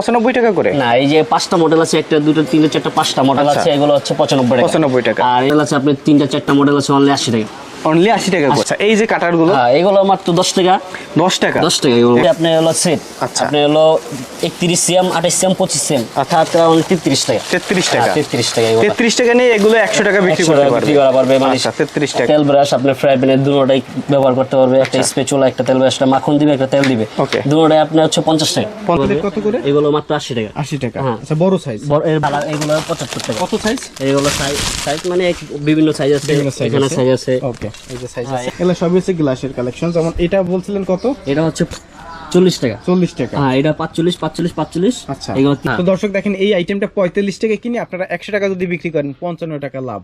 পঁচানব্বই টাকা করে না এই যে পাঁচটা মডেল আছে একটা দুটো তিনটা চারটা পাঁচটা মডেল আচ্ছা। আছে এগুলো হচ্ছে পঁচানব্বই টাকা 95 টাকা। আর এগুলো আছে আপনার তিনটা চারটা মডেল আছে অনলি আশি টাকা অনলি আশি টাকা আচ্ছা, এই যে হ্যাঁ এগুলো মাত্র দশ টাকা। দশ টাকা? দশ টাকা এগুলো। আপনি হলো সেট আচ্ছা। আপনি হলো একত্রিশ সিএম আঠাশ সিএম পঁচিশ সিএম। আচ্ছা। অর্থাৎ অনলি তেত্রিশ টাকা। তেত্রিশ টাকা। হ্যাঁ, তেত্রিশ টাকা এগুলো। তেত্রিশ টাকা নিয়ে এগুলো একশো টাকা বিক্রি করতে পারবে। বিক্রি করা পারবে মানে আচ্ছা তেত্রিশ টাকা। তেল ব্রাশ আপনি ফ্রাই দুটোটাই ব্যবহার করতে পারবে। একটা আচ্ছা। স্প্রে চুলা একটা তেল ব্রাশটা মাখন দিবে একটা তেল দিবে. দুটোটাই আপনার হচ্ছে পঞ্চাশ টাকা। পঞ্চাশ কত করে? এগুলো মাত্র আশি টাকা। আশি টাকা। হ্যাঁ। আচ্ছা বড় সাইজ বড় এর এগুলো পঁচাত্তর টাকা। কত সাইজ এগুলো সাইজ সাইজ মানে বিভিন্ন সাইজ আছে। এখানে সাইজ আছে। ওকে। এই যে সাইজ হ্যাঁ। আছে এগুলো সবই হচ্ছে গ্লাসের কালেকশন যেমন এটা বলছিলেন কত এটা হচ্ছে চল্লিশ টাকা। চল্লিশ টাকা। হ্যাঁ এটা পাঁচচল্লিশ পাঁচচল্লিশ পাঁচচল্লিশ। আচ্ছা। এগুলো তো দর্শক দেখেন এই আইটেমটা পঁয়তাল্লিশ টাকা কিনে আপনারা একশো টাকা যদি বিক্রি করেন পঞ্চান্ন টাকা লাভ।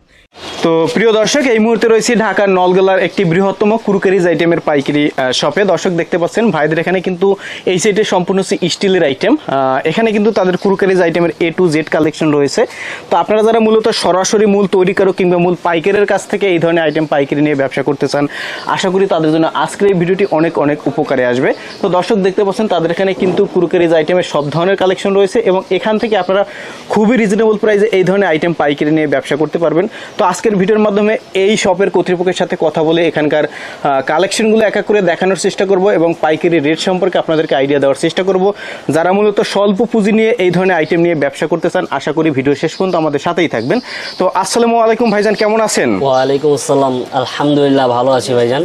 তো প্রিয় দর্শক এই মুহূর্তে রয়েছে ঢাকার নলগোলার একটি বৃহত্তম কুরুকারিজ আইটেমের পাইকারি শপে দর্শক দেখতে পাচ্ছেন ভাইদের এখানে কিন্তু এই সাইডে সম্পূর্ণ স্টিলের আইটেম এখানে কিন্তু তাদের কুরুকারিজ আইটেমের এ টু জেড কালেকশন রয়েছে। তো আপনারা যারা মূলত সরাসরি মূল তৈরি তৈরিকারক কিংবা মূল পাইকারের কাছ থেকে এই ধরনের আইটেম পাইকারি নিয়ে ব্যবসা করতে চান আশা করি তাদের জন্য আজকের এই ভিডিওটি অনেক অনেক উপকারে আসবে। তো দর্শক দেখতে পাচ্ছেন তাদের এখানে কিন্তু কুরুকারিজ আইটেমের সব ধরনের কালেকশন রয়েছে এবং এখান থেকে আপনারা খুবই রিজনেবল প্রাইসে এই ধরনের আইটেম পাইকারি নিয়ে ব্যবসা করতে পারবেন। তো আজকের ভিডিওর মাধ্যমে এই শপের কর্তৃপক্ষের সাথে কথা বলে এখানকার কালেকশনগুলো এক এক করে দেখানোর চেষ্টা করব এবং পাইকারি রেট সম্পর্কে আপনাদেরকে আইডিয়া দেওয়ার চেষ্টা করব। যারা মূলত স্বল্প পুঁজি নিয়ে এই ধরনের আইটেম নিয়ে ব্যবসা করতে চান আশা করি ভিডিও শেষ পর্যন্ত আমাদের সাথেই থাকবেন। তো আসসালামু আলাইকুম ভাইজান কেমন আছেন? ওয়ালাইকুম আসসালাম। আলহামদুলিল্লাহ ভালো আছি ভাইজান।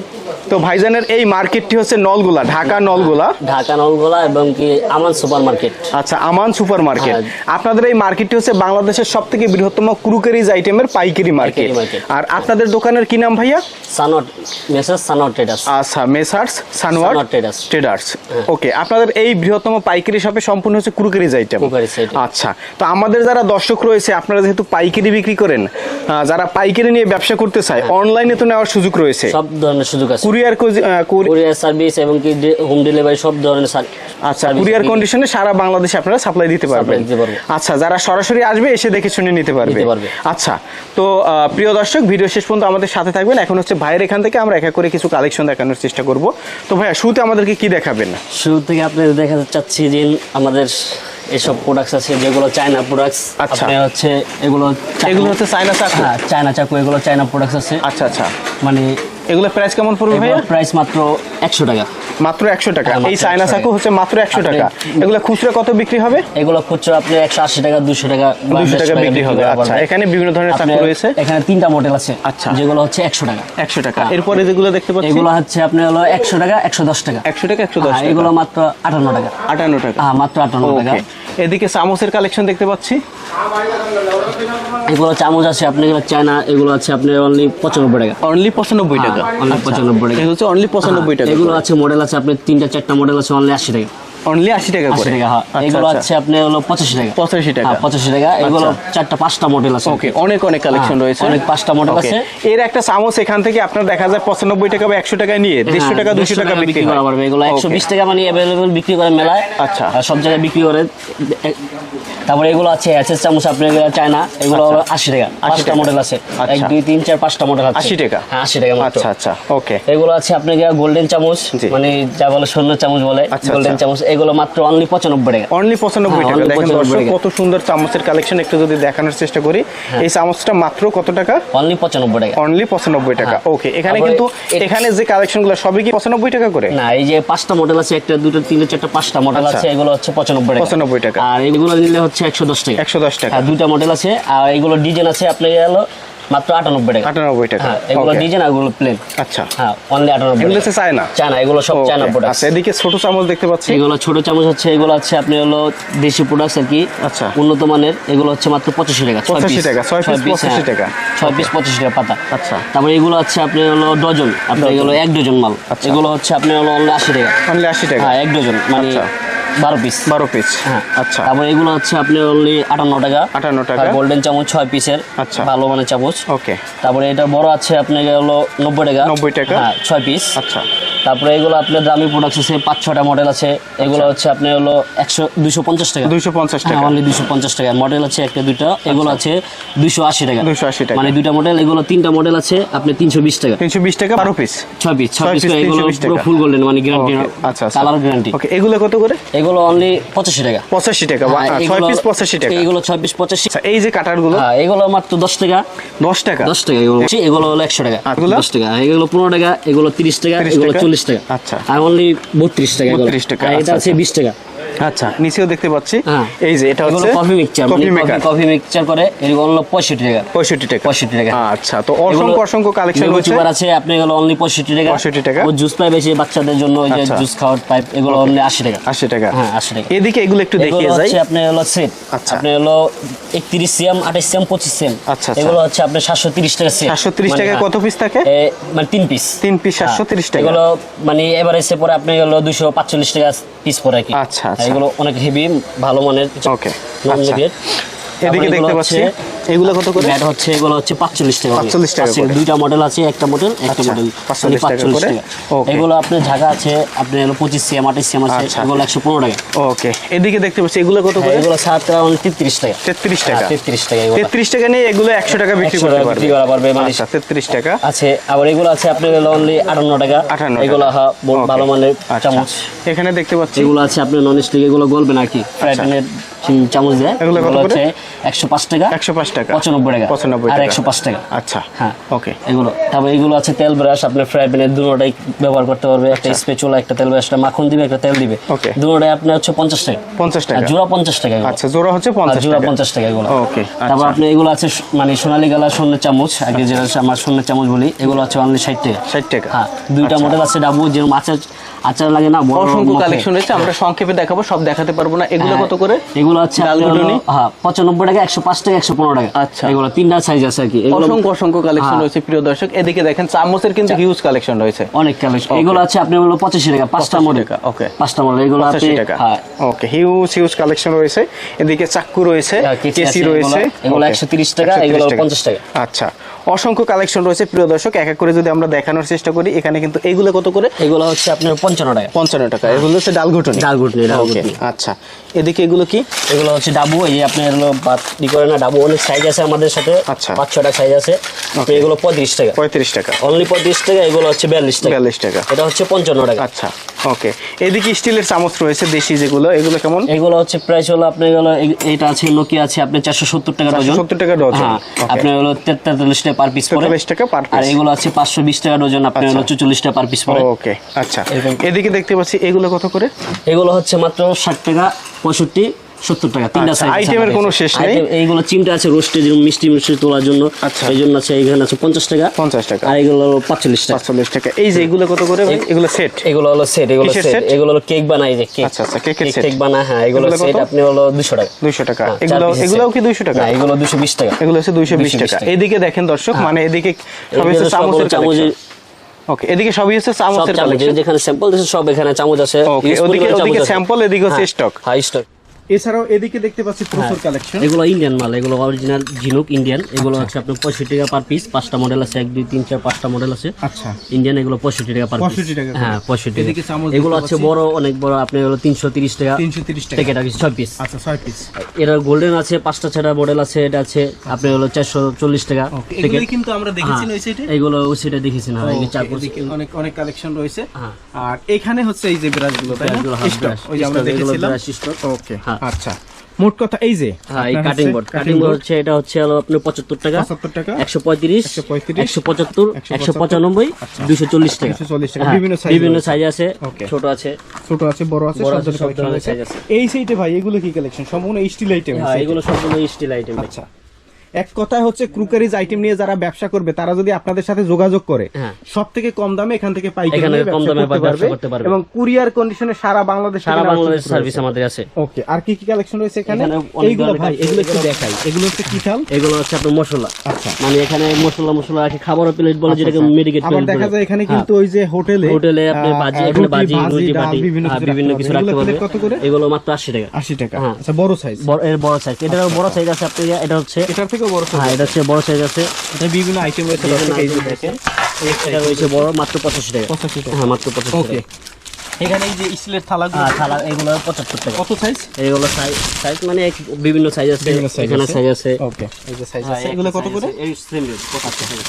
তো ভাইজানের এই মার্কেটটি হচ্ছে নলগোলা ঢাকা নলগোলা। ঢাকা নলগোলা এবং কি আমান সুপার মার্কেট আচ্ছা আমান সুপার মার্কেট হ্যাঁ। আপনাদের এই মার্কেটটি হচ্ছে বাংলাদেশের সব থেকে বৃহত্তম ক্রুকারিজ আইটেমের পাইকারি মার্কেট। আর আপনাদের দোকানের কি নাম ভাইয়া? সানট মেসেজ সানট ট্রেডার্স। আচ্ছা messrs Sanowar traders। Traders. Okay আপনাদের এই বৃহত্তম পাইকারি শপে সম্পূর্ণ হচ্ছে ক্রুকারিজ আইটেম। আচ্ছা তো আমাদের যারা দর্শক রয়েছে আপনারা যেহেতু পাইকারি বিক্রি করেন যারা পাইকারি নিয়ে ব্যবসা করতে চায় অনলাইনে তো নেওয়ার সুযোগ রয়েছে। সব ধরনের সুযোগ আছে। কুরিয়ার কুরিয়ার সার্ভিস এবং কি হোম ডেলিভারি সব ধরনের সার- আচ্ছা কুরিয়ার কন্ডিশনে সারা বাংলাদেশে আপনারা সাপ্লাই দিতে পারবেন। আচ্ছা যারা সরাসরি আসবে এসে দেখে শুনে নিতে পারবে। আচ্ছা তো প্রিয় দর্শক ভিডিও শেষ পর্যন্ত আমাদের সাথে থাকবেন। এখন হচ্ছে ভাইয়ের এখান থেকে আমরা এক করে কিছু কালেকশন দেখানোর চেষ্টা করব। তো ভাইয়া শুরুতে আমাদেরকে কি দেখাবেন? শুরু থেকে আপনি দেখা চাচ্ছি যে আমাদের এসব প্রোডাক্টস আছে যেগুলো চায়না প্রোডাক্টস আচ্ছা। আপনি হচ্ছে এগুলো এগুলো হচ্ছে চায়না চাকু। হ্যাঁ চায়না চাকু এগুলো চায়না প্রোডাক্টস আছে। আচ্ছা আচ্ছা। মানে এগুলো প্রাইস কেমন পড়বে ভাইয়া? প্রাইস মাত্র একশো টাকা। মাত্র একশো টাকা। হ্যাঁ, এই চায়না 100 চাকু হচ্ছে মাত্র একশো আপনি- টাকা। এগুলো খুচরা কত বিক্রি হবে? এগুলো খুচরা আপনি একশো আশি টাকা দুশো টাকা বা দুশো 150 টাকা বিক্রি হবে। আচ্ছা এখানে বিভিন্ন ধরনের চাকু রয়েছে? এখানে তিনটা মডেল আছে আচ্ছা। যেগুলো হচ্ছে একশো টাকা। একশো টাকা। এরপরে যেগুলো দেখতে পাচ্ছি? এগুলো হচ্ছে আপনার হলো একশো টাকা একশো দশ টাকা। একশো টাকা একশো দশ হ্যাঁ, টাকা। এগুলো মাত্র আটান্ন টাকা। আটান্ন টাকা। হ্যাঁ মাত্র আটান্ন টাকা। এদিকে চামচের কালেকশন দেখতে পাচ্ছি। এগুলো চামচ আছে আপনি এগুলো চায়না এগুলো আছে আপনি অনলি পঁচানব্বই টাকা। অনলি পঁচানব্বই হ্যাঁ, টাকা আচ্ছা। 95 টাকা। হচ্ছে অনলি পঁচানব্বই টাকা এগুলো আছে মডেল আছে আপনার তিনটা চারটা মডেল আছে অনলি আশি টাকা অনলি আশি টাকা আশি করে টাকা হ্যাঁ। আচ্ছা, এগুলো আচ্ছা। আছে আপনি হলো পঁচাশি টাকা। পঁচাশি টাকা। হ্যাঁ পঁচাশি টাকা। এগুলো চারটা পাঁচটা মডেল আছে। ওকে অনেক অনেক কালেকশন হ্যাঁ, রয়েছে। অনেক পাঁচটা Okay. আছে। এর একটা চামচ এখান থেকে আপনার দেখা যায় পঁচানব্বই টাকা বা একশো টাকা নিয়ে দেড়শো হ্যাঁ, টাকা দুশো টাকা বিক্রি করা পারবে এগুলো। একশো Okay. বিশ টাকা মানে অ্যাভেলেবেল বিক্রি করে মেলায়। আচ্ছা। সব জায়গায় বিক্রি করে। তারপরে এগুলো আছে এসএস চামচ আপনি এগুলো চায়না। এগুলো হলো আশি টাকা। পাঁচটা টাকা। মডেল আছে। আচ্ছা। এক দুই তিন চার পাঁচটা মডেল আছে। 80 টাকা? হ্যাঁ আশি টাকা আচ্ছা আচ্ছা। ওকে এগুলো আছে আপনি গোল্ডেন চামচ। মানে যা বলে স্বর্ণ চামচ বলে আচ্ছা, গোল্ডেন আচ্ছা। চামচ। এগুলো মাত্র অনলি পঁচানব্বই টাকা। অনলি পঁচানব্বই হ্যাঁ, টাকা। দেখেন দর্শক কত সুন্দর চামচের কালেকশন একটু যদি দেখানোর চেষ্টা করি। হ্যাঁ। এই চামচটা মাত্র কত টাকা? অনলি পঁচানব্বই টাকা। অনলি পঁচানব্বই টাকা। হ্যাঁ। ওকে এখানে কিন্তু এখানে যে কালেকশনগুলো সবই কি পঁচানব্বই টাকা করে? না এই যে পাঁচটা মডেল আছে একটা দুটো তিনটে চারটা পাঁচটা মডেল আচ্ছা। আছে এগুলো হচ্ছে পঁচানব্বই টাকা। 95 টাকা। আর এগুলো নিলে হচ্ছে একশো দশ টাকা। একশো দশ টাকা। দুইটা মডেল আছে আর এগুলো ডিজাইন আছে আপনার গেলো মাত্র আটানব্বই টাকা। আটানব্বই টাকা। হ্যাঁ এগুলো ডিজাইন এগুলো প্লেন আচ্ছা। হ্যাঁ অনলি আটানব্বই এগুলো হচ্ছে চায়না? চায়না এগুলো সব চায়না প্রোডাক্ট আচ্ছা এদিকে ছোট চামচ দেখতে পাচ্ছি। এগুলো ছোট চামচ হচ্ছে এগুলো হচ্ছে আপনি হলো দেশি প্রোডাক্টস আর কি। আচ্ছা। উন্নত মানের এগুলো হচ্ছে মাত্র পঁচাশি টাকা ছয় 85 টাকা, ছয় piece, 85 হ্যাঁ। টাকা। ছয় পিস পঁচিশ টাকা পাতা। আচ্ছা। তারপরে এগুলো হচ্ছে আপনি হলো ডজন। আপনি এগুলো এক ডজন মাল। আচ্ছা। এগুলো হচ্ছে আপনি হলো অনলি আশি টাকা। অনলি আশি টাকা। হ্যাঁ এক ডজন মানে আচ্ছা। বারো পিস বারো পিস হ্যাঁ। আচ্ছা। তারপরে এগুলো হচ্ছে আপনি অনলি আটান্ন টাকা। 58 টাকা। গোল্ডেন চামচ ছয় পিসের আচ্ছা। ভালো মানে চামচ। ওকে। তারপরে এটা বড় আছে আপনার হলো নব্বই টাকা। 90 টাকা। হ্যাঁ ছয় পিস আচ্ছা। তারপরে এগুলো আপনার দামি প্রোডাক্ট আছে পাঁচ ছটা মডেল আছে। এগুলো হচ্ছে আপনি হলো একশো দুশো পঞ্চাশ টাকা। দুইশো পঞ্চাশ হ্যাঁ টাকা। অনলি দুশো পঞ্চাশ টাকা। মডেল আছে একটা দুইটা। এগুলো আছে দুশো আশি টাকা। 280 টাকা। মানে দুইটা মডেল এগুলো তিনটা মডেল আছে আপনি তিনশো বিশ টাকা। তিনশো বিশ টাকা বারো পিস ছয় পিস ছয় পিস এগুলো পুরো ফুল গোল্ডেন মানে গ্যারান্টি আচ্ছা আচ্ছা। কালার গ্যারান্টি ওকে এগুলো কত করে? এগুলো অনলি পঁচাশি টাকা। পঁচাশি টাকা হ্যাঁ, ছয় পিস পঁচাশি টাকা। এগুলো ছয় পিস পঁচাশি। আচ্ছা এই যে কাটারগুলো? হ্যাঁ এগুলো মাত্র দশ টাকা। দশ টাকা? দশ টাকা এগুলো এগুলো হলো একশো টাকা। আর এগুলো? দশ টাকা। এগুলো পনেরো টাকা এগুলো তিরিশ টাকা এগুলো টাকা? চল্লিশ টাকা। আচ্ছা। আর অনলি বত্রিশ টাকা এগুলো। 32 টাকা, এটা আচ্ছা, আছে বিশ টাকা। আচ্ছা নিচেও দেখতে পাচ্ছি। হ্যাঁ। এই যে এটা হচ্ছে coffee mixture coffee maker coffee mixture করে এগুলো হলো পঁয়ষট্টি টাকা। পঁয়ষট্টি টাকা। পঁয়ষট্টি টাকা। আচ্ছা তো অসংখ্য অসংখ্য কালেকশন রয়েছে। চুপার আছে আপনি এগুলো অনলি পঁয়ষট্টি টাকা। 65 টাকা। ও জুস পাইপ আছে বাচ্চাদের জন্য ওই যে আচ্ছা। জুস খাওয়ার পাইপ এগুলো অনলি আশি টাকা। আশি টাকা। হ্যাঁ আশি টাকা। এদিকে এগুলো একটু দেখিয়ে যাই। হচ্ছে আপনার হলো সেট আচ্ছা। আপনি হলো একত্রিশ সিএম আঠাশ সিএম পঁচিশ সিএম আচ্ছা, আচ্ছা। এগুলো হচ্ছে সাতশো তিরিশ টাকা সেট 730 টাকায় কত piece থাকে? মানে তিন পিস তিন পিস সাতশো তিরিশ টাকা। এগুলো মানে এবার এসে পরে আপনি হলো দুশো পাঁচচল্লিশ টাকা পিস পরে কি। আচ্ছা, আচ্ছা। এগুলো অনেক হেভি ভালো মানের ওকে আচ্ছা। এদিকে দেখতে পাচ্ছি। এগুলো কত করে? ব্যাট হচ্ছে এগুলো হচ্ছে পাঁচচল্লিশ টাকা 45 টাকা করে। দুইটা মডেল আছে একটা মডেল একটা আচ্ছা, মডেল 45 টাকা করে। এগুলো আপনার ঝাঁকা আছে আপনার হলো পঁচিশ সিএম আঠাশ সিএম আছে আচ্ছা। এগুলো একশো পনেরো টাকা। ওকে এদিকে দেখতে পাচ্ছি এগুলো কত করে? এগুলো সাত টাকা মানে তেত্রিশ টাকা। তেত্রিশ টাকা। তেত্রিশ টাকা এগুলো। তেত্রিশ টাকা নিয়ে এগুলো একশো টাকা বিক্রি 100 করতে পারবে। বিক্রি করা পারবে, মানে- আচ্ছা তেত্রিশ টাকা। আছে আবার এগুলো আছে আপনার হলো অনলি আটান্ন টাকা। 58 টাকা। এগুলো হ্যাঁ, ভালো মানের আচ্ছা। চামচ। এখানে দেখতে পাচ্ছি। এগুলো আছে আপনার নন স্টিক এগুলো গলবে নাকি? ফ্রাইড প্যানের চামচ দেয়। এগুলো কত করে? হচ্ছে একশো পাঁচ টাকা। একশো পাঁচ টাকা। পঁচানব্বই টাকা। পঁচানব্বই আর একশো পাঁচ টাকা। আচ্ছা হ্যাঁ ওকে এগুলো। তারপর এগুলো আছে তেল ব্রাশ আপনার ফ্রাই প্যানের দুটোটাই ব্যবহার করতে পারবে। একটা স্পেচুলা একটা তেল ব্রাশটা মাখন দিবে একটা তেল দিবে। আচ্ছা। দুটোটাই আপনার হচ্ছে পঞ্চাশ টাকা। পঞ্চাশ টাকা। জোড়া পঞ্চাশ টাকা আচ্ছা জোড়া হচ্ছে পঞ্চাশ জোড়া পঞ্চাশ টাকা এগুলো। ওকে তারপর আচ্ছা আপনি এগুলো আছে মানে সোনালী গালা স্বর্ণের চামচ। আগে যেটা আমার স্বর্ণের চামচ বলি এগুলো আছে অনলি ষাট টাকা। ষাট টাকা। হ্যাঁ দুইটা আচ্ছা। মডেল আছে ডাবু যেরকম আচার আচার লাগে না বড় অসংখ্য। কালেকশন রয়েছে আমরা সংক্ষেপে দেখাবো সব দেখাতে পারব না। এগুলো হ্যাঁ, কত করে? এগুলো আপনার হ্যাঁ পঁচানব্বই টাকা একশো পাঁচ টাকা একশো পনেরো টাকা আচ্ছা। এগুলো তিনটা সাইজ আছে আর কি। অসংখ্য অসংখ্য কালেকশন হ্যাঁ। রয়েছে প্রিয় দর্শক। এদিকে দেখেন চামচের কিন্তু হিউজ কালেকশন রয়েছে। অনেক কালেকশন এগুলো আছে আপনি হলো পঁচাশি টাকা পাঁচটা মডেল টাকা, পাঁচটা মডেল এগুলো আপনি পঁচাশি টাকা। হ্যাঁ। ওকে হিউজ হিউজ কালেকশন রয়েছে। এদিকে চাক্কু রয়েছে হ্যাঁ, কেসি রয়েছে এগুলো- এগুলো Okay, 130 টাকা, এগুলো 50 টাকা। আচ্ছা অসংখ্য কালেকশন রয়েছে প্রিয় দর্শক। এক এক করে যদি আমরা দেখানোর চেষ্টা করি এখানে কিন্তু এগুলো কত করে? এগুলো হচ্ছে আপনার পঞ্চান্ন টাকা। পঞ্চান্ন টাকা। এগুলো হচ্ছে ডাল ঘুটনি ডাল ঘুটনি। আচ্ছা। এদিকে এগুলো কি? এগুলো হচ্ছে ডাবু এই যে আপনি বাদ করে না ডাবু অনেক সাইজ আছে আমাদের সাথে আচ্ছা। পাঁচ ছটা সাইজ আছে। তো এগুলো পঁয়ত্রিশ টাকা। পঁয়ত্রিশ টাকা। অনলি পঁয়ত্রিশ টাকা এগুলো হচ্ছে বিয়াল্লিশ টাকা। বিয়াল্লিশ টাকা। এটা হচ্ছে পঞ্চান্ন টাকা। আচ্ছা ওকে এদিকে স্টিলের চামচ রয়েছে দেশি যেগুলো। এগুলো কেমন? এগুলো হচ্ছে প্রাইস হলো আপনার এই- এইটা আছে নোকিয়া আছে আপনার চারশো সত্তর টাকা ডজন সত্তর টাকা ডজন। হ্যাঁ আপনার হলো তেতাল্লিশ টাকা পার পিস পরে 43 টাকা per আর এগুলো আছে পাঁচশো বিশ টাকা ডজন আপনার আচ্ছা। হলো চুচল্লিশ টাকা পার পিস পরে ওকে আচ্ছা। এদিকে দেখতে পাচ্ছি এগুলো কত করে? এগুলো হচ্ছে মাত্র ষাট টাকা পঁয়ষট্টি। সত্তর টাকা তিনটা আচ্ছা, সাইজ আইটেমের কোনো শেষ নেই? এইগুলো চিমটা আছে রোস্টে যেরকম মিষ্টি মিষ্টি তোলার জন্য। আচ্ছা। এই জন্য আছে এখানে আছে পঞ্চাশ টাকা। পঞ্চাশ টাকা। আর এগুলো পাঁচচল্লিশ টাকা। পাঁচচল্লিশ টাকা। এই যে এগুলো কত করে এগুলো সেট এগুলো হলো সেট এগুলো সেট এগুলো হলো কেক বানাই যে কেক আচ্ছা, আচ্ছা, কেকের। কেক বানায় হ্যাঁ এগুলো সেট আপনি হলো দুশো টাকা। দুইশো টাকা। হ্যাঁ, এগুলো এগুলোও কি দুইশো টাকা? এগুলো দুশো বিশ টাকা। এগুলো হচ্ছে দুইশো বিশ টাকা। এদিকে দেখেন দর্শক মানে এদিকে চামচের চামচের ওকে এদিকে সবই হচ্ছে চামচের কালেকশন যেখানে স্যাম্পল সব এখানে চামচ আছে। ওদিকে- আছে। এদিকে হচ্ছে হ্যাঁ, stock। হ্যাঁ স্টক এছাড়াও এদিকে দেখতে পাচ্ছি প্রচুর কালেকশন এগুলো ইন্ডিয়ান মাল এগুলো অরিজিনাল ঝিনুক ইন্ডিয়ান এগুলো আচ্ছা। হচ্ছে আপনার পঁয়ষট্টি টাকা পার পিস পাঁচটা মডেল আছে এক দুই তিন চার পাঁচটা মডেল আছে। আচ্ছা। ইন্ডিয়ান এগুলো পঁয়ষট্টি টাকা পার 65 টাকা হ্যাঁ পঁয়ষট্টি এগুলো আছে বড় অনেক বড় আপনি হলো তিনশো তিরিশ টাকা। তিনশো তিরিশ টাকা। প্যাকেট আছে ছয় পিস আচ্ছা ছয় পিস এরা গোল্ডেন আছে পাঁচটা ছটা মডেল আছে এটা আছে আপনি হলো চারশো চল্লিশ টাকা এগুলোই কিন্তু আমরা দেখেছি ওই সাইডে এগুলো ওই সেটা দেখেছি না চার অনেক অনেক কালেকশন রয়েছে। হ্যাঁ। আর এখানে হচ্ছে এই যে ব্রাশগুলো তাই না? হ্যাঁ, ওই যে আমরা দেখেছিলাম। ওকে হ্যাঁ। আচ্ছা। মোট কথা এই যে হ্যাঁ এই কাটিং বোর্ড কাটিং বোর্ড হচ্ছে এটা হচ্ছে হলো আপনি 75 টাকা। 75 টাকা। একশো পঁয়ত্রিশ 135, 175, একশো পঁচানব্বই দুশো চল্লিশ টাকা। 240 টাকা, হ্যাঁ, বিভিন্ন সাইজ বিভিন্ন সাইজ আছে ছোট আছে। ছোট আছে বড় আছে সব ধরনের size আছে। এই সাইটে ভাই এগুলো কি কালেকশন সম্পূর্ণ স্টিল আইটেম হ্যাঁ এগুলো সম্পূর্ণ স্টিল আইটেম আচ্ছা। এক কথায় হচ্ছে ক্রুকারিজ আইটেম নিয়ে যারা ব্যবসা করবে তারা যদি আপনাদের সাথে যোগাযোগ করে হ্যাঁ। সব থেকে কম দামে এখান থেকে পাইকারি কম দামে করতে ব্যবসা পারবে করতে পারবে। এবং কুরিয়ার কন্ডিশনে সারা বাংলাদেশ সারা বাংলাদেশ সার্ভিস আমাদের আছে। ওকে আর কি কি কালেকশন রয়েছে এখানে? এইগুলো ভাই এগুলো একটু দেখাই। এগুলো হচ্ছে কি চাল? এগুলো হচ্ছে আপনার মশলা। আচ্ছা। মানে এখানে মশলা মশলা রাখি খাবারও প্লেট বলে যেটাকে আচ্ছা, মেডিকেট আবার দেখা যায় এখানে কিন্তু ওই যে হোটেলে হোটেলে আপনি বাজি এখানে বাজি রুটি বাটি বিভিন্ন হ্যাঁ, কিছু বিভিন্ন রাখতে কিছু পারবে। রাখতে পারবে। কত করে? এগুলো মাত্র আশি টাকা। আশি টাকা। হ্যাঁ। আচ্ছা বড় সাইজ বড়- এর বড় সাইজ এটারও বড় সাইজ আছে আপনি এটা হচ্ছে এটার থেকেও বড় সাইজ হ্যাঁ এটা হচ্ছে বড় সাইজ আছে। এটা বিভিন্ন আইটেম রয়েছে এটা বড় মাত্র পঁচাশি টাকা। পঁচাশি টাকা। হ্যাঁ মাত্র পঁচাশি টাকা। এখানে এই যে স্টিলের থালাগুলো। থালা এগুলো পঁচাত্তর টাকা। কত সাইজ এগুলো সাইজ সাইজ মানে বিভিন্ন সাইজ আছে এখানে সাইজ আছে। ওকে এই যে সাইজ হ্যাঁ, আছে। এগুলো কত করে? এই সেম রেট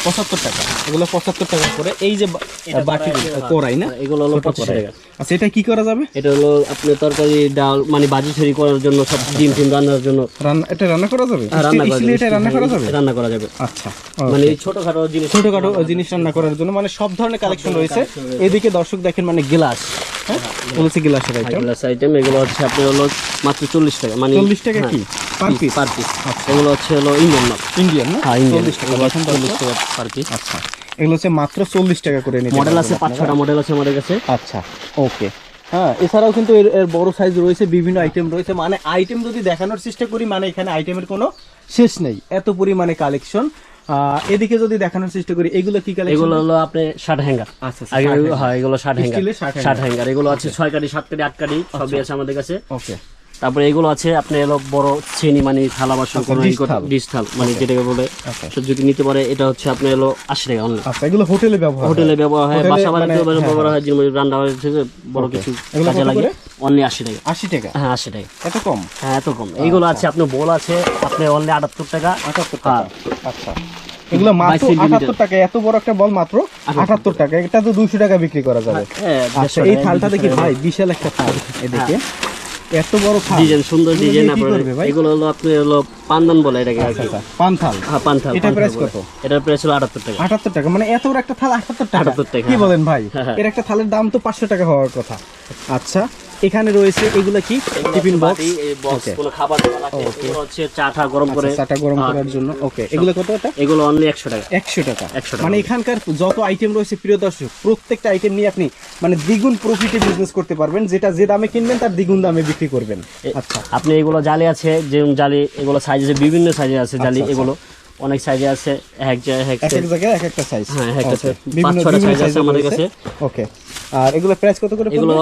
পঁচাত্তর টাকা। এগুলো পঁচাত্তর টাকা করে। এই যে হ্যাঁ, না? এগুলো হলো ছোট পঁচিশ কড়াই। টাকা। আচ্ছা এটা কি করা যাবে? এটা হলো আপনার তরকারি ডাল মানে ভাজি ছড়ি করার জন্য সব ডিম টিম রান্নার জন্য। রান্না এটা রান্না করা যাবে? হ্যাঁ, রান্না করা যাবে। এটা রান্না করা যাবে? রান্না করা যাবে। আচ্ছা মানে ছোটখাটো জিনিস ছোটখাটো জিনিস রান্না করার জন্য মানে সব ধরনের কালেকশন রয়েছে। এদিকে দর্শক দেখেন মানে গ্লাস। হ্যাঁ। বলছে গ্লাসের আইটেম গ্লাস আইটেম এগুলো হচ্ছে আপনার হলো মাত্র চল্লিশ টাকা মানে 40 টাকা কি? Per piece? পার পিস এগুলো হচ্ছে হলো ইন্ডিয়ান মাছ ইন্ডিয়ান না? হ্যাঁ ইন্ডিয়ান চল্লিশ টাকা চল্লিশ টাকা পার পিস আচ্ছা। এগুলো হচ্ছে মাত্র চল্লিশ টাকা করে নিতে মডেল আছে পাঁচ ছটা মডেল আছে আমাদের কাছে। আচ্ছা ওকে হ্যাঁ এছাড়াও কিন্তু এর এর বড় সাইজ রয়েছে বিভিন্ন আইটেম রয়েছে। মানে আইটেম যদি দেখানোর চেষ্টা করি মানে এখানে আইটেমের কোনো শেষ নেই। এত পরিমাণে কালেকশন এদিকে যদি দেখানোর চেষ্টা করি এগুলো কি কালেকশন এগুলো হলো আপনি ষাট হ্যাঙ্গার আচ্ছা। হ্যাঁ এগুলো ষাট হ্যাঙ্গার ষাট হ্যাঙ্গার এগুলো আছে ছয় কাটি সাত কাটি আট কাটি সবই আছে আমাদের কাছে। ওকে তারপরে এগুলো আছে আপনি এলো বড় শ্রেণি মানে থালা বাসন আচ্ছা, কোনো থাল মানে যেটাকে বলে যদি নিতে পারে এটা হচ্ছে আপনি এলো আশি টাকা অনলি আচ্ছা এগুলো হোটেলে ব্যবহার হোটেলে ব্যবহার হয় বাসা মানে- বাড়িতে হ্যাঁ, ব্যবহার হয়। যেমন রান্না থেকে বড় কিছু কাজে লাগে? অনলি আশি টাকা। আশি টাকা? হ্যাঁ আশি টাকা। এত কম? হ্যাঁ এত কম। এইগুলো আছে আপনার বল আছে আপনি অনলি আটাত্তর টাকা। আটাত্তর হ্যাঁ। টাকা। আচ্ছা। এগুলো মাত্র আটাত্তর টাকা এত বড় একটা বল মাত্র আটাত্তর টাকা। এটা তো দুশো টাকা বিক্রি করা যাবে। হ্যাঁ, আচ্ছা এই থালটা দেখি ভাই বিশাল একটা থাল। এদিকে এত বড় ডিজাইন সুন্দর ডিজাইন আপনার এগুলো হলো আপনি হলো পান্দান বলে এটাকে। আচ্ছা পান থাল হ্যাঁ পান্থাল এটা প্রাইস কত? এটার প্রাইস হলো আটাত্তর টাকা। আটাত্তর টাকা। মানে এত বড় একটা থাল আটাত্তর টাকা। 78 টাকা, কি হ্যাঁ। বলেন ভাই? হ্যাঁ, হ্যাঁ। এর একটা থালের দাম তো পাঁচশো টাকা হওয়ার কথা। আচ্ছা এখানে রয়েছে এগুলো কি? Tiffin box? বাটি, এই বক্স খাবার এগুলো হচ্ছে চা টা গরম করে চাটা আচ্ছা, গরম করার জন্য। ওকে এগুলো কত এটা? এগুলো অনলি একশো টাকা। একশো টাকা। 100 টাকা। মানে এখানকার যত আইটেম রয়েছে প্রিয় দর্শক প্রত্যেকটা আইটেম নিয়ে আপনি মানে দ্বিগুণ প্রফিটে বিজনেস করতে পারবেন যেটা যে দামে কিনবেন তার দ্বিগুণ দামে বিক্রি করবেন। আচ্ছা। আপনি এগুলো জালি আছে যেমন জালি এগুলো সাইজ আছে বিভিন্ন সাইজে আছে জালি আচ্ছা, এগুলো। অনেক সাইজে আছে এক জায়গায় এক এক এক জায়গায় এক একটা সাইজ হ্যাঁ, এক একটা size। পাঁচ ছটা আছে আমাদের কাছে। ওকে আর এগুলো প্রাইস কত করে এগুলো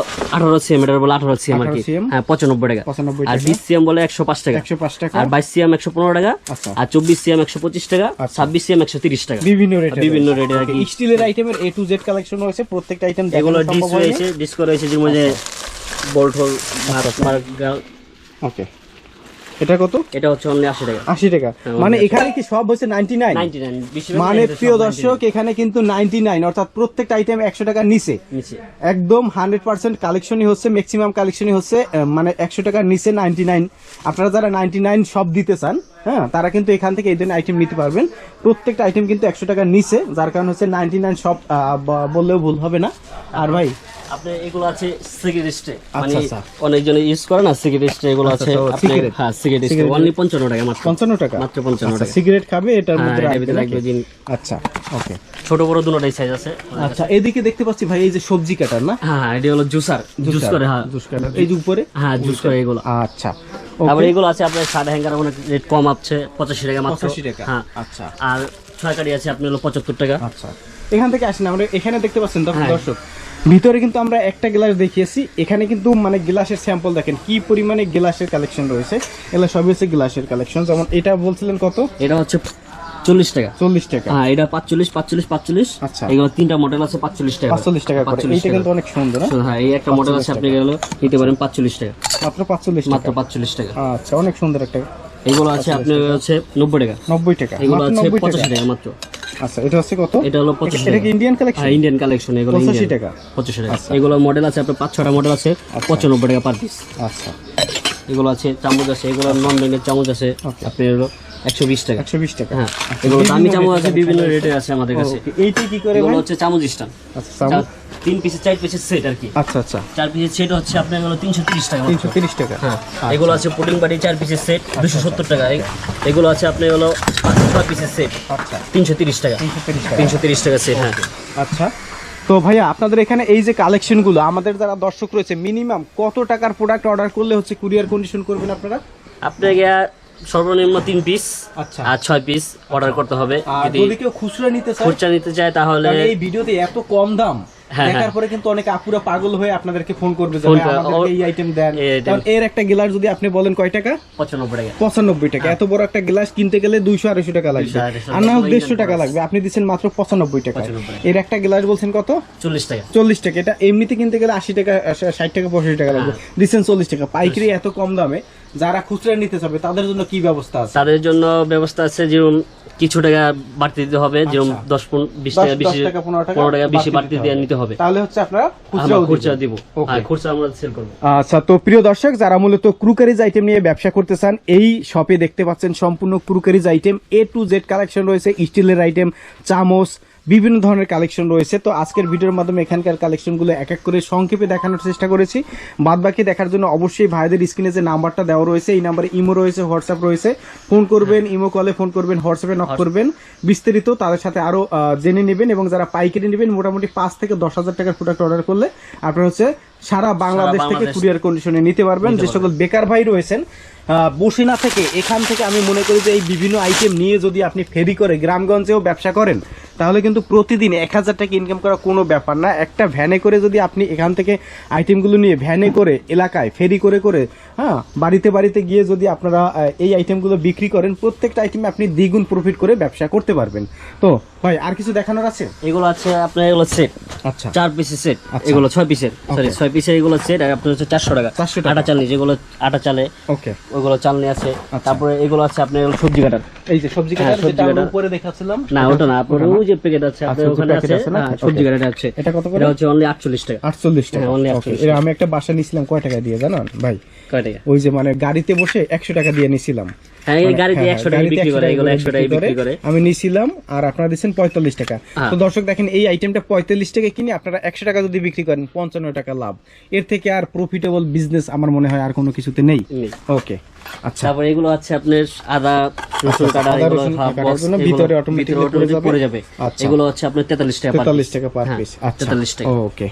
সিএম বলে আঠারো সিএম আর কি। হ্যাঁ পঁচানব্বই টাকা। 95 আর টাকা। বিশ সিএম বলে একশো পাঁচ টাকা। একশো পাঁচ টাকা। আর বাইশ সিএম একশো পনেরো টাকা। আচ্ছা। আর চব্বিশ সিএম একশো পঁচিশ টাকা। আচ্ছা। ছাব্বিশ সিএম একশো তিরিশ টাকা। বিভিন্ন রেট বিভিন্ন রেটে আর কি। স্টিলের আইটেমের এ টু জেড কালেকশন রয়েছে প্রত্যেকটা আইটেম এগুলো ডিস রয়েছে ডিস রয়েছে যেমন যে বোল্ট হোল ওকে এটা কত? এটা হচ্ছে অনলি আশি টাকা। আশি টাকা। মানে এখানে কি সব হচ্ছে নাইনটি নাইন নাইনটি নাইন মানে প্রিয় দর্শক এখানে কিন্তু নাইনটি নাইন অর্থাৎ প্রত্যেকটা আইটেম একশো টাকার নিচে। একদম হান্ড্রেড পার্সেন্ট কালেকশনই হচ্ছে ম্যাক্সিমাম কালেকশনই হচ্ছে মানে একশো টাকার নিচে নাইনটি নাইন আপনারা যারা নাইনটি নাইন সব দিতে চান হ্যাঁ তারা কিন্তু এখান থেকে এই ধরনের আইটেম নিতে পারবেন। প্রত্যেকটা আইটেম কিন্তু একশো টাকার নিচে যার কারণ হচ্ছে নাইনটি নাইন সব বললেও ভুল হবে না। আর ভাই আপনি এগুলো আছে সিগারেট স্টে মানে আচ্ছা। অনেকজন ইউজ করে না সিগারেট স্টে এগুলো আচ্ছা, আছে। আপনি হ্যাঁ সিগারেট স্টে Cigarette- অনলি পঞ্চান্ন টাকা মাত্র। পঞ্চান্ন টাকা? মাত্র পঞ্চান্ন আচ্ছা টাকা। সিগারেট খাবে এটার হ্যাঁ, মধ্যে রাখবে জিন। আচ্ছা ওকে। ছোট বড় দুটোটাই সাইজ আছে। আচ্ছা এদিকে দেখতে পাচ্ছি ভাই এই যে সবজি কাটার না? হ্যাঁ হ্যাঁ, এটা হলো জুসার। জুস করে হ্যাঁ। Juice cutter. এই যে উপরে? হ্যাঁ জুস করে এগুলো। আচ্ছা তারপরে এগুলো আছে আপনার ষাট হ্যাঙ্গার অনেক রেট কম আছে পঁচাশি টাকা মাত্র। 85 টাকা। হ্যাঁ। আচ্ছা। আর ছয় কাটি আছে আপনি হলো পঁচাত্তর টাকা। আচ্ছা। এখান থেকে আসেন আমরা এখানে দেখতে পাচ্ছেন তো হ্যাঁ। দর্শক। ভিতরে কিন্তু আমরা একটা গ্লাস দেখিয়েছি। এখানে কিন্তু মানে গ্লাসের স্যাম্পল দেখেন কি পরিমাণে গ্লাসের কালেকশন রয়েছে। এগুলো সবই হচ্ছে গ্লাসের কালেকশন যেমন এটা বলছিলেন কত? এটা হচ্ছে চল্লিশ টাকা। চল্লিশ টাকা। হ্যাঁ এটা পাঁচচল্লিশ পাঁচচল্লিশ পাঁচচল্লিশ। আচ্ছা। এগুলো তিনটা মডেল আছে পাঁচচল্লিশ টাকা পাঁচচল্লিশ টাকা করে। 45 এইটা টাকা। কিন্তু অনেক সুন্দর হ্যাঁ? এই একটা মডেল আছে আপনি গেলো নিতে পারেন পাঁচচল্লিশ টাকা। মাত্র পাঁচচল্লিশ মাত্র পাঁচচল্লিশ টাকা। আচ্ছা অনেক সুন্দর একটা এগুলো আছে আপনার হচ্ছে নব্বই টাকা। নব্বই টাকা। এগুলো আছে পঁচাশি টাকা মাত্র। আচ্ছা এটা হচ্ছে কত? এটা হলো 25 এটা কি ইন্ডিয়ান কালেকশন হ্যাঁ ইন্ডিয়ান কালেকশন এগুলো 85 টাকা। 85 টাকা। আচ্ছা। এগুলো মডেল আছে আপনার 5 6টা মডেল আছে আচ্ছা। 95 টাকা পার পিস আচ্ছা। এগুলো আছে চামচ আছে এগুলো নন ব্র্যান্ডের চামচ আছে আপনি এগুলো 120 টাকা। টাকা। হ্যাঁ এগুলো আছে বিভিন্ন আছে আমাদের কাছে। করে হচ্ছে চামচ আচ্ছা, তিন পিসের চার পিসের সেট আর কি। আচ্ছা আচ্ছা। চার পিসের সেট হচ্ছে আপনার এগুলো টাকা 330 টাকা। হ্যাঁ আচ্ছা। এগুলো আছে চার পিসের সেট 270 টাকা। এগুলো আছে আপনার পিসের সেট আচ্ছা। 330 টাকা। টাকা। সেট হ্যাঁ। আচ্ছা। তো ভাইয়া আপনাদের এখানে এই যে কালেকশনগুলো আমাদের যারা দর্শক রয়েছে মিনিমাম কত টাকার প্রোডাক্ট অর্ডার করলে হচ্ছে কুরিয়ার কন্ডিশন করবেন আপনারা? আপনাকে সর্বনিম্ন তিন পিস আচ্ছা। আর ছয় পিস অর্ডার করতে হবে। যদি কেউ খুচরা নিতে চায় খুচরা নিতে চায় তাহলে এই ভিডিওতে এত কম দাম হ্যাঁ, দেখার হ্যাঁ। পরে কিন্তু অনেক আপুরা পাগল হয়ে আপনাদেরকে ফোন করবে যে আমাদেরকে এই আইটেম দেন। কারণ এর একটা গ্লাস যদি আপনি বলেন কয় টাকা? পঁচানব্বই টাকা। পঁচানব্বই টাকা। এত বড় একটা গ্লাস কিনতে গেলে দুইশো আড়াইশো টাকা লাগবে। আর না হোক টাকা। দেড়শো টাকা লাগবে। আপনি দিচ্ছেন মাত্র পঁচানব্বই টাকা। এর একটা গ্লাস বলছেন কত? চল্লিশ টাকা। চল্লিশ টাকা। এটা এমনিতে কিনতে গেলে আশি টাকা ষাট টাকা পঁয়ষট্টি টাকা লাগবে। হ্যাঁ। দিচ্ছেন চল্লিশ টাকা। পাইকারি এত কম দামে যারা খুচরা নিতে চাবে তাদের জন্য কি ব্যবস্থা আছে? তাদের জন্য ব্যবস্থা আছে যেমন কিছু টাকা বাড়তি দিতে হবে যেমন আচ্ছা। দশ বিশ টাকা বেশি টাকা, পনেরো টাকা বেশি বাড়তি দিয়ে নিতে হবে। তাহলে হচ্ছে আপনারা খুচরা দিব. হ্যাঁ খুচরা আমরা সেল করব। আচ্ছা তো প্রিয় দর্শক যারা মূলত ক্রুকারিজ আইটেম নিয়ে ব্যবসা করতে চান এই শপে দেখতে পাচ্ছেন সম্পূর্ণ crockeries item A to Z collection রয়েছে স্টিলের আইটেম চামচ বিভিন্ন ধরনের কালেকশন রয়েছে। তো আজকের ভিডিওর মাধ্যমে এখানকার কালেকশনগুলো এক এক করে সংক্ষেপে দেখানোর চেষ্টা করেছি। বাদ বাকি দেখার জন্য অবশ্যই ভাইদের স্ক্রিনে যে নাম্বারটা দেওয়া রয়েছে এই নাম্বারে ইমো রয়েছে হোয়াটসঅ্যাপ রয়েছে। ফোন করবেন ইমো কলে ফোন করবেন হোয়াটসঅ্যাপে নক করবেন। বিস্তারিত তাদের সাথে আরও আহ, জেনে নেবেন এবং যারা পাইকারি নেবেন মোটামুটি পাঁচ থেকে দশ হাজার টাকার প্রোডাক্ট অর্ডার করলে আপনার হচ্ছে সারা বাংলাদেশ থেকে কুরিয়ার কন্ডিশনে নিতে পারবেন। যে সকল বেকার ভাই রয়েছেন বসিনা থেকে, এখান থেকে আমি মনে করি যে এই বিভিন্ন আইটেম নিয়ে যদি আপনি ফেরি করে গ্রামগঞ্জেও ব্যবসা করেন, তাহলে কিন্তু প্রতিদিন এক হাজার টাকা ইনকাম করা কোনো ব্যাপার না। একটা ভ্যানে করে যদি আপনি এখান থেকে আইটেমগুলো নিয়ে ভ্যানে করে এলাকায় ফেরি করে করে হ্যাঁ বাড়িতে বাড়িতে গিয়ে যদি আপনারা এই আইটেমগুলো বিক্রি করেন প্রত্যেকটা আইটেমে আপনি দ্বিগুণ প্রফিট করে ব্যবসা করতে পারবেন। তো ভাই আর কিছু দেখানোর আছে? এগুলো আছে আপনার এগুলো সেট আচ্ছা। চার পিসের সেট আচ্ছা। এগুলো ছয় পিসের সরি ছয় পিসের এগুলো সেট আর আপনার হচ্ছে চারশো টাকা। 400 টাকা। আটা চালনি যেগুলো আটা চালে। ওকে ওইগুলো চালনি আছে। আচ্ছা। তারপরে এগুলো আছে আপনার এগুলো সবজি কাটার। এই যে সবজি হ্যাঁ, কাটার সবজি কাটার। উপরে দেখাচ্ছিলাম। না ওটা না আপনার ওই যে প্যাকেট আছে আপনার আচ্ছা, ওখানে আছে? হ্যাঁ, সবজি কাটার আছে। এটা কত করে? এটা হচ্ছে অনলি আটচল্লিশ টাকা। আটচল্লিশ টাকা। হ্যাঁ, only Okay, 48 এর আমি একটা বাসা নিছিলাম কয় টাকা দিয়ে জানেন? ভাই। কয় টাকা? ওই যে মানে গাড়িতে বসে একশো টাকা দিয়ে নিছিলাম। এই গাড়িতে একশো টাকা গাড়িতে বিক্রি 100 করে টাকা এগুলো করে একশো টাকা বিক্রি করে আমি নিছিলাম আর আপনারা দিচ্ছেন পঁয়তাল্লিশ টাকা। হ্যাঁ। তো দর্শক দেখেন এই আইটেমটা পঁয়তাল্লিশ টাকা কিনে আপনারা একশো টাকা যদি বিক্রি করেন পঞ্চান্ন টাকা লাভ। এর থেকে আর প্রফিটেবল বিজনেস আমার মনে হয় আর কোনো কিছুতে নেই। ওকে আচ্ছা। তারপরে এগুলো আছে আপনার আদা রসুন আচ্ছা, কাটা এগুলো জন্য ভিতরে automatically পড়ে যাবে? আচ্ছা। এগুলো হচ্ছে আপনার টাকা। টাকা পার পিস আচ্ছা। টাকা। ওকে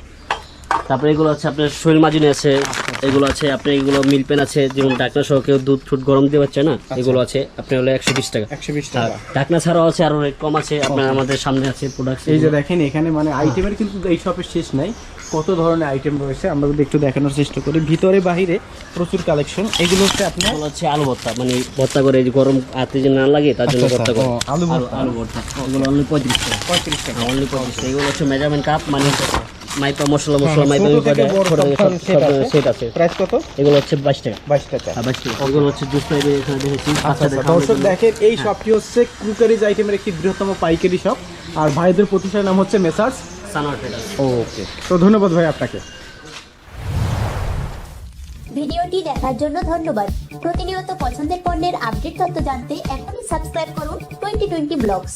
তারপরে এগুলো আছে আপনার শৈল মাজুনি আছে এগুলো আছে আপনি এগুলো মিল পেন আছে যেমন ডাকনা সহ কেউ দুধ টুধ গরম দিতে পারছে না এগুলো আছে আপনি হলো একশো বিশ টাকা। একশো বিশ টাকা। ডাকনা ছাড়াও আছে আরও রেট কম আছে আপনার আমাদের সামনে আছে প্রোডাক্ট এই যে দেখেন এখানে মানে আইটেমের কিন্তু এই শপের শেষ নাই কত ধরনের আইটেম রয়েছে আমরা যদি একটু দেখানোর চেষ্টা করি। ভিতরে বাহিরে প্রচুর কালেকশন এগুলো হচ্ছে আপনার হচ্ছে আলু ভর্তা মানে ভর্তা করে যে গরম হাতে যে না লাগে তার জন্য আচ্ছা, ভর্তা করে। আলু ভর্তা। আলু ভর্তা এগুলো অনলি পঁয়ত্রিশ টাকা। পঁয়ত্রিশ টাকা। অনলি পঁয়ত্রিশ টাকা। এগুলো হচ্ছে মেজারমেন্ট কাপ মানে মাইপা মশলা মশলা হ্যাঁ, মাইপা set আছে। সেট আছে। প্রাইস কত? এগুলো হচ্ছে বাইশ টাকা। বাইশ টাকা। আর বাইশ টাকা। এগুলো হচ্ছে জুস টাইপের এখানে দেখেছি আচ্ছা আচ্ছা। দর্শক দেখেন এই শপটি হচ্ছে ক্রুকারিজ আইটেমের একটি বৃহত্তম পাইকারি শপ আর ভাইদের প্রতিষ্ঠানের নাম হচ্ছে মেসার্স সানোয়ার ট্রেডার্স ওকে তো ধন্যবাদ ভাই আপনাকে। ভিডিওটি দেখার জন্য ধন্যবাদ। প্রতিনিয়ত পছন্দের পণ্যের আপডেট তথ্য জানতে এখনই সাবস্ক্রাইব করুন টোয়েন্টি টোয়েন্টি ব্লগস।